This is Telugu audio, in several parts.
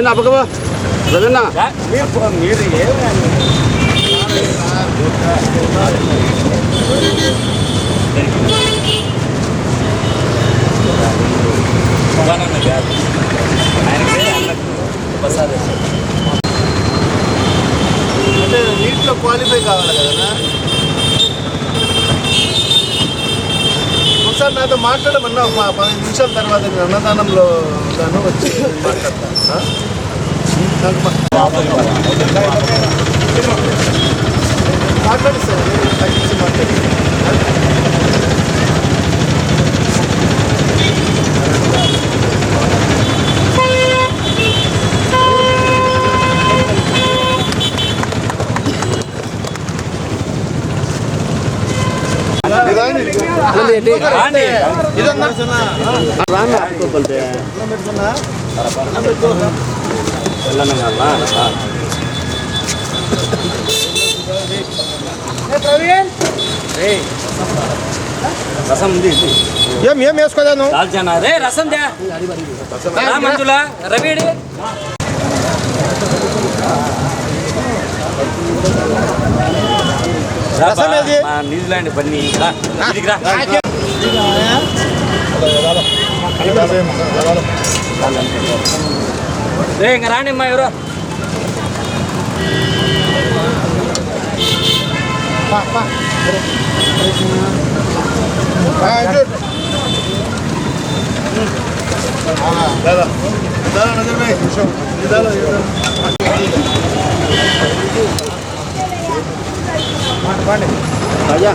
రవీంద్ర అప్పకబా రవీంద్ర మీరు అంటే నీటిలో క్వాలిఫై కావాలి కదా నాతో మాట్లాడమన్నా ఒక పదిహేను నిమిషాల తర్వాత నేను అన్నదానంలో గాను వచ్చి మాట్లాడతాను. మాట్లాడి మాట్లాడు సార్. తగ్గించి మాట్లాడి రసం ఉంది ఏం ఏం వేసుకోదాను దాల్చానా? రే రసం దే. మంజుల. రవిడి. రసం ఏది? நியூசிலாண்டு பண்ணி எங்க ராணியம்மா எவரோ لا لا لا نزل అయ్యా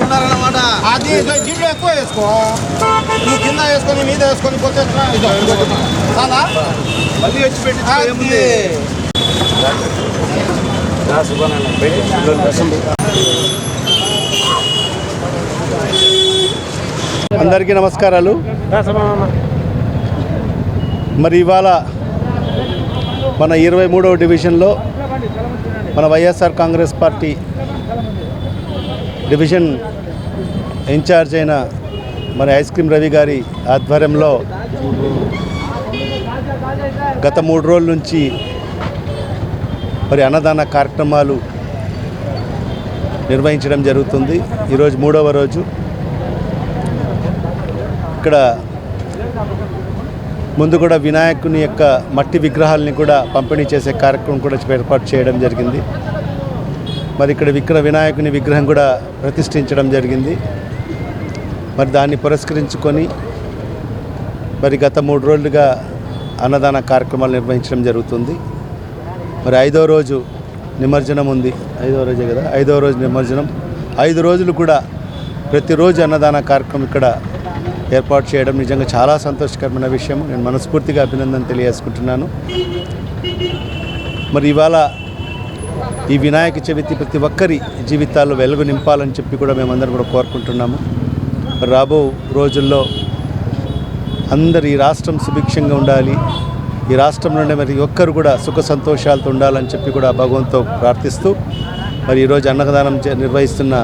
ఉన్నారన్నమాట అది జీడ్లు ఎక్కువ వేసుకో నువ్వు కింద వేసుకొని మీద వేసుకొని పోతే చాలా మళ్ళీ అందరికీ నమస్కారాలు. మరి ఇవాళ మన ఇరవై మూడవ డివిజన్లో మన YSR Congress party division in charge అయిన మన ఐస్ క్రీమ్ రవి గారి ఆధ్వర్యంలో గత మూడు రోజుల నుంచి మరి అన్నదాన కార్యక్రమాలు నిర్వహించడం జరుగుతుంది. ఈరోజు మూడవ రోజు. ఇక్కడ ముందు కూడా వినాయకుని యొక్క మట్టి విగ్రహాలని కూడా పంపిణీ చేసే కార్యక్రమం కూడా ఏర్పాటు చేయడం జరిగింది. మరి ఇక్కడ విగ్ర వినాయకుని విగ్రహం కూడా ప్రతిష్ఠించడం జరిగింది. మరి దాన్ని పురస్కరించుకొని మరి గత మూడు రోజులుగా అన్నదాన కార్యక్రమాలు నిర్వహించడం జరుగుతుంది. మరి ఐదో రోజు నిమజ్జనం ఉంది. ఐదవ రోజే కదా? ఐదవ రోజు నిమజ్జనం. ఐదు రోజులు కూడా ప్రతిరోజు అన్నదాన కార్యక్రమం ఇక్కడ ఏర్పాటు చేయడం నిజంగా చాలా సంతోషకరమైన విషయం. నేను మనస్ఫూర్తిగా అభినందన తెలియజేసుకుంటున్నాను. మరి ఇవాళ ఈ వినాయక చవితి ప్రతి ఒక్కరి జీవితాల్లో వెలుగు నింపాలని చెప్పి కూడా మేమందరం కూడా కోరుకుంటున్నాము. రాబో రోజుల్లో అందరి రాష్ట్రం సుభిక్షంగా ఉండాలి. ఈ రాష్ట్రంలోనే మరి ఒక్కరు కూడా సుఖ సంతోషాలతో ఉండాలని చెప్పి కూడా భగవంతుతో ప్రార్థిస్తూ మరి ఈరోజు అన్నదానం నిర్వహిస్తున్న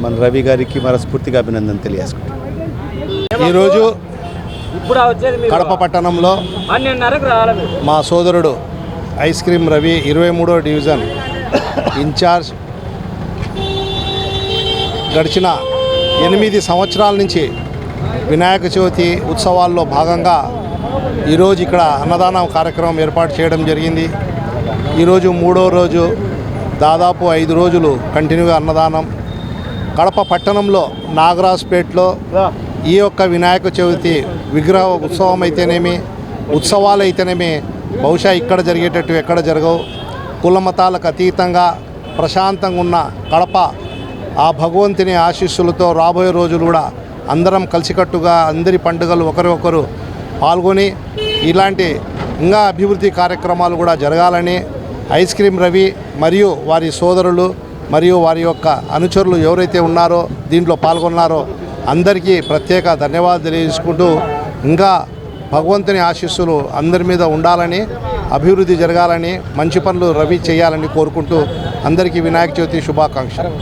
మన రవి గారికి మనస్ఫూర్తిగా అభినందన తెలియజేసుకుంటాం ఈరోజు కడప పట్టణంలో మా సోదరుడు ఐస్ క్రీమ్ రవి ఇరవై మూడో డివిజన్ ఇన్ఛార్జ్ గడిచిన ఎనిమిది సంవత్సరాల నుంచి వినాయక చవితి ఉత్సవాల్లో భాగంగా ఈరోజు ఇక్కడ అన్నదానం కార్యక్రమం ఏర్పాటు చేయడం జరిగింది. ఈరోజు మూడో రోజు దాదాపు ఐదు రోజులు కంటిన్యూగా అన్నదానం. కడప పట్టణంలో నాగరాజ్పేట్లో ఈ యొక్క వినాయక చవితి విగ్రహ ఉత్సవం అయితేనేమి ఉత్సవాలు అయితేనేమి బహుశా ఇక్కడ జరిగేటట్టు ఎక్కడ జరగవు. కుల మతాలకు అతీతంగా ప్రశాంతంగా ఉన్న కడప ఆ భగవంతుని ఆశీస్సులతో రాబోయే రోజులు కూడా అందరం కలిసికట్టుగా అందరి పండుగలు ఒకరొకరు పాల్గొని ఇలాంటి ఇంకా అభివృద్ధి కార్యక్రమాలు కూడా జరగాలని ఐస్ క్రీమ్ రవి మరియు వారి సోదరులు మరియు వారి యొక్క అనుచరులు ఎవరైతే ఉన్నారో దీంట్లో పాల్గొన్నారో అందరికీ ప్రత్యేక ధన్యవాదాలు తెలియజేసుకుంటూ ఇంకా భగవంతుని ఆశీస్సులు అందరి మీద ఉండాలని అభివృద్ధి జరగాలని మంచి పనులు రవి చేయాలని కోరుకుంటూ అందరికీ వినాయక చవితి శుభాకాంక్షలు.